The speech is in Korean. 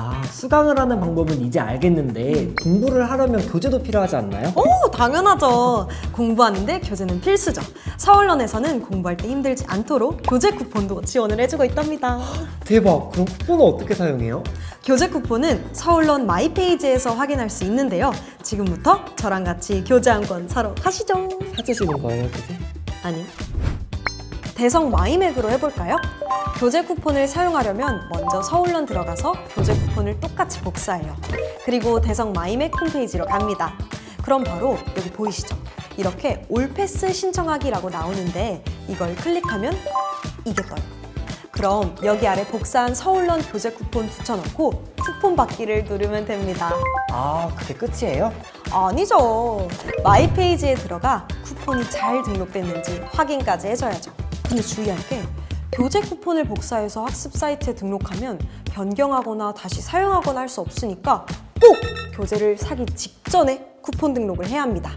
아, 수강을 하는 방법은 이제 알겠는데 공부를 하려면 교재도 필요하지 않나요? 오, 당연하죠. 공부하는데 교재는 필수죠. 서울론에서는 공부할 때 힘들지 않도록 교재 쿠폰도 지원을 해주고 있답니다. 대박. 그럼 쿠폰은 어떻게 사용해요? 교재 쿠폰은 서울론 마이페이지에서 확인할 수 있는데요. 지금부터 저랑 같이 교재 한 권 사러 가시죠. 사주시는 거예요, 교재? 아니. 대성 마이맥으로 해볼까요? 교재 쿠폰을 사용하려면 먼저 서울론 들어가서 교재 쿠폰을 똑같이 복사해요. 그리고 대성 마이맥 홈페이지로 갑니다. 그럼 바로 여기 보이시죠? 이렇게 올패스 신청하기라고 나오는데 이걸 클릭하면 이게 떠요. 그럼 여기 아래 복사한 서울론 교재 쿠폰 붙여넣고 쿠폰 받기를 누르면 됩니다. 아, 그게 끝이에요? 아니죠. 마이 페이지에 들어가 쿠폰이 잘 등록됐는지 확인까지 해줘야죠. 근데 주의할 게 교재 쿠폰을 복사해서 학습 사이트에 등록하면 변경하거나 다시 사용하거나 할 수 없으니까 꼭 교재를 사기 직전에 쿠폰 등록을 해야 합니다.